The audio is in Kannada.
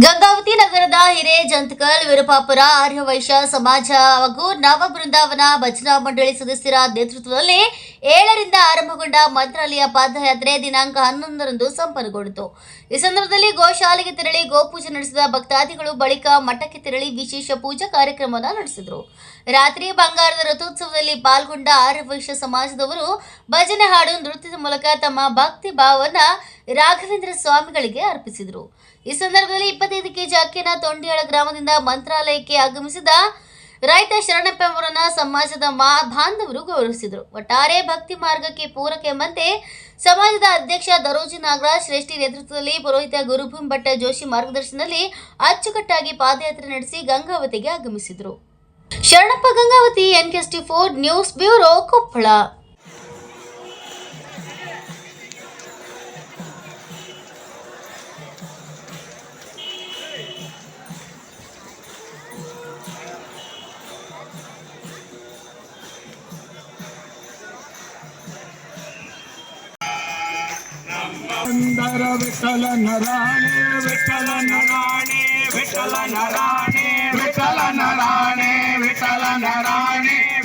ಗಂಗಾವತಿ ನಗರದ ಹಿರೇಜಂತಕಲ್ ವಿರುಪಾಪುರ ಆರ್ಯವೈಶ್ಯ ಸಮಾಜ ಹಾಗೂ ನವ ಬೃಂದಾವನ ಭಜನಾ ಮಂಡಳಿ ಸದಸ್ಯರ ನೇತೃತ್ವದಲ್ಲಿ ಏಳರಿಂದ ಆರಂಭಗೊಂಡ ಮಂತ್ರಾಲಯ ಪಾದಯಾತ್ರೆ ದಿನಾಂಕ ಹನ್ನೊಂದರಂದು ಸಂಪನ್ನಗೊಂಡಿತು. ಈ ಸಂದರ್ಭದಲ್ಲಿ ಗೋಶಾಲೆಗೆ ತೆರಳಿ ಗೋಪೂಜೆ ನಡೆಸಿದ ಭಕ್ತಾದಿಗಳು ಬಳಿಕ ಮಠಕ್ಕೆ ತೆರಳಿ ವಿಶೇಷ ಪೂಜಾ ಕಾರ್ಯಕ್ರಮವನ್ನು ನಡೆಸಿದರು. ರಾತ್ರಿ ಬಂಗಾರದ ರಥೋತ್ಸವದಲ್ಲಿ ಪಾಲ್ಗೊಂಡ ಆರ್ಯವೈಶ್ಯ ಸಮಾಜದವರು ಭಜನೆ ಹಾಡು, ನೃತ್ಯದ ಮೂಲಕ ತಮ್ಮ ಭಕ್ತಿ ಭಾವವನ್ನ ರಾಘವೇಂದ್ರ ಸ್ವಾಮಿಗಳಿಗೆ ಅರ್ಪಿಸಿದರು. ಈ ಸಂದರ್ಭದಲ್ಲಿ ಇಪ್ಪತ್ತೈದು ಕೆಜಿ ಅಕ್ಕಿನ ತೊಂಡಿಯಾಳ ಗ್ರಾಮದಿಂದ ಮಂತ್ರಾಲಯಕ್ಕೆ ಆಗಮಿಸಿದ ರೈತ ಶರಣಪ್ಪ ಅವರನ್ನ ಸಮಾಜದ ಮಾ, ಬಾಂಧವರು ಗೌರವಿಸಿದರು. ಒಟ್ಟಾರೆ ಭಕ್ತಿ ಮಾರ್ಗಕ್ಕೆ ಪೂರಕ ಎಂಬಂತೆ ಸಮಾಜದ ಅಧ್ಯಕ್ಷ ದರೋಜಿ ನಾಗರಾಜ್ ಶ್ರೇಷ್ಠಿ ನೇತೃತ್ವದಲ್ಲಿ ಪುರೋಹಿತ ಗುರುಭೂಮ್ ಭಟ್ಟ ಜೋಶಿ ಮಾರ್ಗದರ್ಶನದಲ್ಲಿ ಅಚ್ಚುಕಟ್ಟಾಗಿ ಪಾದಯಾತ್ರೆ ನಡೆಸಿ ಗಂಗಾವತಿಗೆ ಆಗಮಿಸಿದರು. ಶರಣಪ್ಪ ಗಂಗಾವತಿ ಎನ್ಕೆಸ್ಟಿ ಫೋರ್ ನ್ಯೂಸ್ ಬ್ಯೂರೋ ಕೊಪ್ಪಳ. అందర విఠల నరాణే విఠల నరాణే విఠల నరాణే విఠల నరాణే.